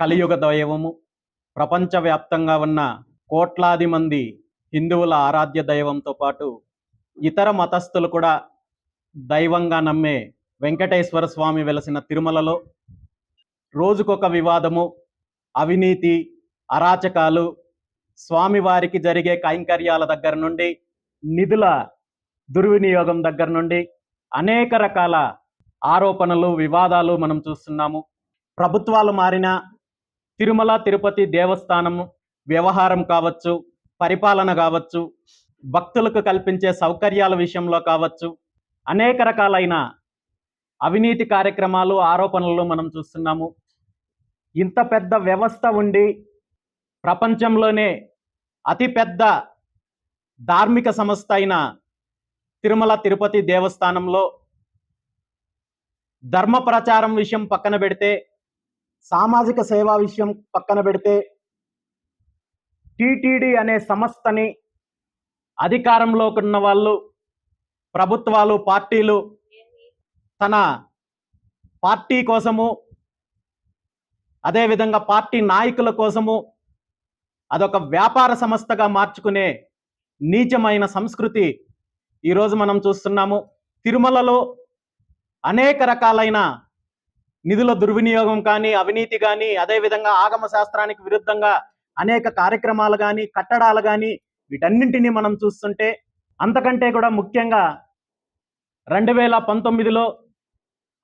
కలియుగ దైవము. ప్రపంచవ్యాప్తంగా ఉన్న కోట్లాది మంది హిందువుల ఆరాధ్య దైవంతో పాటు ఇతర మతస్థులు కూడా దైవంగా నమ్మే వెంకటేశ్వర స్వామి వెలసిన తిరుమలలో రోజుకొక వివాదము అవినీతి అరాచకాలు స్వామివారికి జరిగే కైంకర్యాల దగ్గర నుండి నిధుల దుర్వినియోగం దగ్గర నుండి అనేక రకాల ఆరోపణలు వివాదాలు మనం చూస్తున్నాము. ప్రభుత్వాలు మారిన తిరుమల తిరుపతి దేవస్థానం వ్యవహారం కావచ్చు పరిపాలన కావచ్చు భక్తులకు కల్పించే సౌకర్యాల విషయంలో కావచ్చు అనేక రకాలైన అవినీతి కార్యక్రమాలు ఆరోపణలు మనం చూస్తున్నాము. ఇంత పెద్ద వ్యవస్థ ఉండి ప్రపంచంలోనే అతిపెద్ద ధార్మిక సంస్థ అయిన తిరుమల తిరుపతి దేవస్థానంలో ధర్మ ప్రచారం విషయం పక్కన పెడితే సామాజిక సేవా విషయం పక్కన పెడితే టీటీడీ అనే సంస్థని అధికారంలోకి ఉన్న వాళ్ళు ప్రభుత్వాలు పార్టీలు తన పార్టీ కోసము అదేవిధంగా పార్టీ నాయకుల కోసము అదొక వ్యాపార సంస్థగా మార్చుకునే నీచమైన సంస్కృతి ఈరోజు మనం చూస్తున్నాము. తిరుమలలో అనేక రకాలైన నిధుల దుర్వినియోగం కానీ అవినీతి కానీ అదేవిధంగా ఆగమ శాస్త్రానికి విరుద్ధంగా అనేక కార్యక్రమాలు కానీ కట్టడాలు కానీ వీటన్నింటినీ మనం చూస్తుంటే అంతకంటే కూడా ముఖ్యంగా రెండు వేల పంతొమ్మిదిలో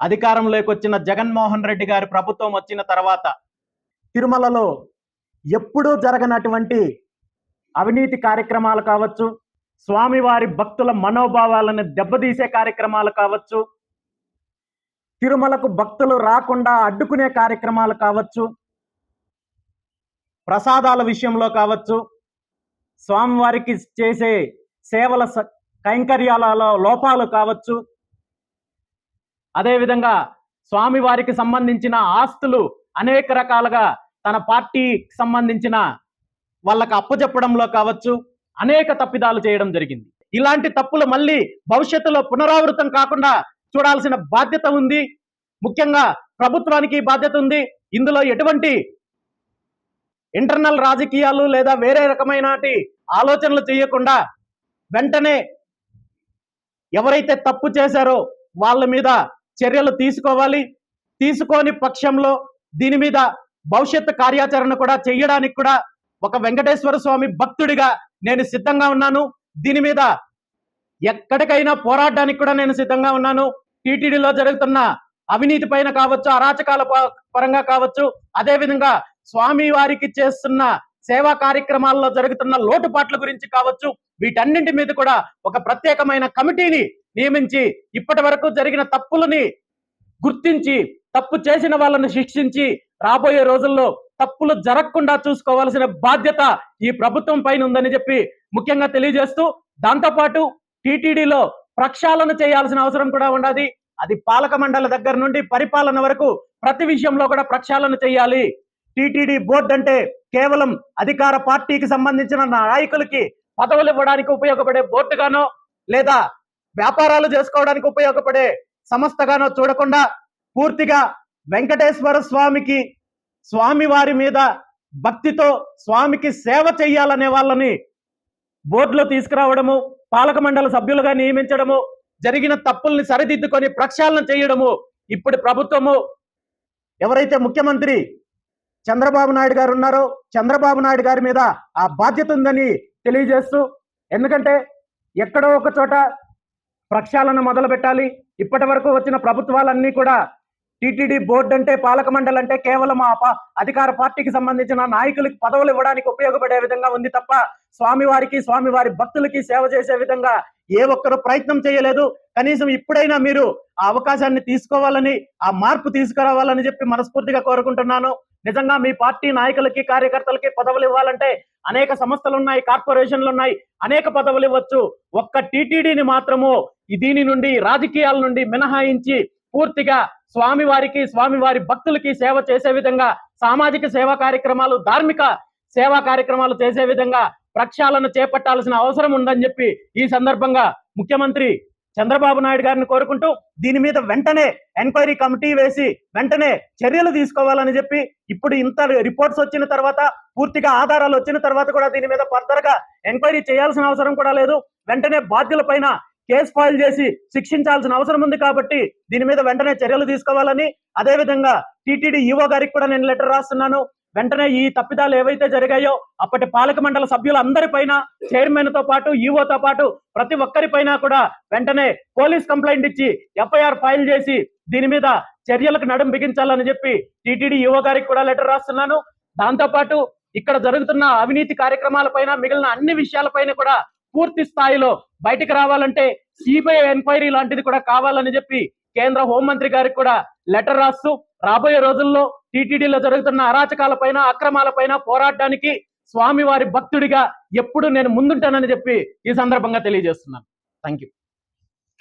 అధికారంలోకి వచ్చిన జగన్మోహన్ రెడ్డి గారి ప్రభుత్వం వచ్చిన తర్వాత తిరుమలలో ఎప్పుడూ జరగనటువంటి అవినీతి కార్యక్రమాలు కావచ్చు స్వామివారి భక్తుల మనోభావాలను దెబ్బతీసే కార్యక్రమాలు కావచ్చు తిరుమలకు భక్తులు రాకుండా అడ్డుకునే కార్యక్రమాలు కావచ్చు ప్రసాదాల విషయంలో కావచ్చు స్వామివారికి చేసే సేవల కైంకర్యాలలో లోపాలు కావచ్చు. అదేవిధంగా స్వామివారికి సంబంధించిన ఆస్తులు అనేక రకాలుగా తన పార్టీకి సంబంధించిన వాళ్ళకు అప్పచెప్పడంలో కావచ్చు అనేక తప్పిదాలు చేయడం జరిగింది. ఇలాంటి తప్పులు మళ్ళీ భవిష్యత్తులో పునరావృతం కాకుండా చూడాల్సిన బాధ్యత ఉంది. ముఖ్యంగా ప్రభుత్వానికి బాధ్యత ఉంది. ఇందులో ఎటువంటి ఇంటర్నల్ రాజకీయాలు లేదా వేరే రకమైన ఆలోచనలు చేయకుండా వెంటనే ఎవరైతే తప్పు చేశారో వాళ్ళ మీద చర్యలు తీసుకోవాలి. తీసుకోని పక్షంలో దీని మీద భవిష్యత్తు కార్యాచరణ కూడా చేయడానికి కూడా ఒక వెంకటేశ్వర స్వామి భక్తుడిగా నేను సిద్ధంగా ఉన్నాను. దీని మీద ఎక్కడికైనా పోరాడడానికి కూడా నేను సిద్ధంగా ఉన్నాను. టీటీడీలో జరుగుతున్న అవినీతి పైన కావచ్చు అరాచకాల ప- పరంగా కావచ్చు అదేవిధంగా స్వామి వారికి చేస్తున్న సేవా కార్యక్రమాల్లో జరుగుతున్న లోటుపాట్ల గురించి కావచ్చు వీటన్నింటి మీద కూడా ఒక ప్రత్యేకమైన కమిటీని నియమించి ఇప్పటి వరకు జరిగిన తప్పులని గుర్తించి తప్పు చేసిన వాళ్ళని శిక్షించి రాబోయే రోజుల్లో తప్పులు జరగకుండా చూసుకోవాల్సిన బాధ్యత ఈ ప్రభుత్వం పైన ఉందని చెప్పి ముఖ్యంగా తెలియజేస్తూ దాంతోపాటు టీటీడీలో ప్రక్షాళన చేయాల్సిన అవసరం కూడా ఉండదు. అది పాలక మండలి దగ్గర నుండి పరిపాలన వరకు ప్రతి విషయంలో కూడా ప్రక్షాళన చేయాలి. టీటీడీ బోర్డు అంటే కేవలం అధికార పార్టీకి సంబంధించిన నాయకులకి పదవులు ఇవ్వడానికి ఉపయోగపడే బోర్డుగానో లేదా వ్యాపారాలు చేసుకోవడానికి ఉపయోగపడే సంస్థగానో చూడకుండా పూర్తిగా వెంకటేశ్వర స్వామికి స్వామి వారి మీద భక్తితో స్వామికి సేవ చేయాలనే వాళ్ళని బోర్డులో తీసుకురావడము పాలక మండలి సభ్యులుగా నియమించడము జరిగిన తప్పుల్ని సరిదిద్దుకొని ప్రక్షాళన చేయడము. ఇప్పుడు ప్రభుత్వము ఎవరైతే ముఖ్యమంత్రి చంద్రబాబు నాయుడు గారు ఉన్నారో చంద్రబాబు నాయుడు గారి మీద ఆ బాధ్యత ఉందని తెలియజేస్తూ ఎందుకంటే ఎక్కడో ఒక చోట ప్రక్షాళన మొదలు పెట్టాలి ఇప్పటి వరకు వచ్చిన ప్రభుత్వాలన్నీ కూడా టిటిడి బోర్డు అంటే పాలక మండలి అంటే కేవలం ఆ అధికార పార్టీకి సంబంధించిన నాయకులకి పదవులు ఇవ్వడానికి ఉపయోగపడే విధంగా ఉంది తప్ప స్వామివారికి స్వామివారి భక్తులకి సేవ చేసే విధంగా ఏ ఒక్కరు ప్రయత్నం చేయలేదు. కనీసం ఇప్పుడైనా మీరు ఆ అవకాశాన్ని తీసుకోవాలని ఆ మార్పు తీసుకురావాలని చెప్పి మనస్ఫూర్తిగా కోరుకుంటున్నాను. నిజంగా మీ పార్టీ నాయకులకి కార్యకర్తలకి పదవులు ఇవ్వాలంటే అనేక సంస్థలు ఉన్నాయి కార్పొరేషన్లు ఉన్నాయి అనేక పదవులు ఇవ్వచ్చు. ఒక్క టీటీడీని మాత్రము దీని నుండి రాజకీయాల నుండి మినహాయించి పూర్తిగా స్వామివారికి స్వామివారి భక్తులకి సేవ చేసే విధంగా సామాజిక సేవా కార్యక్రమాలు ధార్మిక సేవా కార్యక్రమాలు చేసే విధంగా ప్రక్షాళన చేపట్టాల్సిన అవసరం ఉందని చెప్పి ఈ సందర్భంగా ముఖ్యమంత్రి చంద్రబాబు నాయుడు గారిని కోరుకుంటూ దీని మీద వెంటనే ఎంక్వైరీ కమిటీ వేసి వెంటనే చర్యలు తీసుకోవాలని చెప్పి ఇప్పుడు ఇంత రిపోర్ట్స్ వచ్చిన తర్వాత పూర్తిగా ఆధారాలు వచ్చిన తర్వాత కూడా దీని మీద ఫర్దర్గా ఎంక్వైరీ చేయాల్సిన అవసరం కూడా లేదు. వెంటనే బాధ్యుల పైన కేసు ఫైల్ చేసి శిక్షించాల్సిన అవసరం ఉంది కాబట్టి దీని మీద వెంటనే చర్యలు తీసుకోవాలని అదే విధంగా టీటీడీ ఈవో గారికి కూడా నేను లెటర్ రాస్తున్నాను. వెంటనే ఈ తప్పిదాలు ఏవైతే జరిగాయో అప్పటి పాలక మండల సభ్యులందరిపైన చైర్మన్తో పాటు ఈవోతో పాటు ప్రతి ఒక్కరిపైన కూడా వెంటనే పోలీస్ కంప్లైంట్ ఇచ్చి ఎఫ్ఐఆర్ ఫైల్ చేసి దీని మీద చర్యలకు నడుం బిగించాలని చెప్పి టీటీడీ ఈవో గారికి కూడా లెటర్ రాస్తున్నాను. దాంతో పాటు ఇక్కడ జరుగుతున్న అవినీతి కార్యక్రమాలపైన మిగిలిన అన్ని విషయాలపైన కూడా పూర్తి స్థాయిలో బయటికి రావాలంటే సిబిఐ ఎంక్వైరీ లాంటిది కూడా కావాలని చెప్పి కేంద్ర హోంమంత్రి గారికి కూడా లెటర్ రాస్తూ రాబోయే రోజుల్లో టీటీడీలో జరుగుతున్న అరాచకాలపైన అక్రమాలపైన పోరాడడానికి స్వామివారి భక్తుడిగా ఎప్పుడు నేను ముందుంటానని చెప్పి ఈ సందర్భంగా తెలియజేస్తున్నాను. Thank you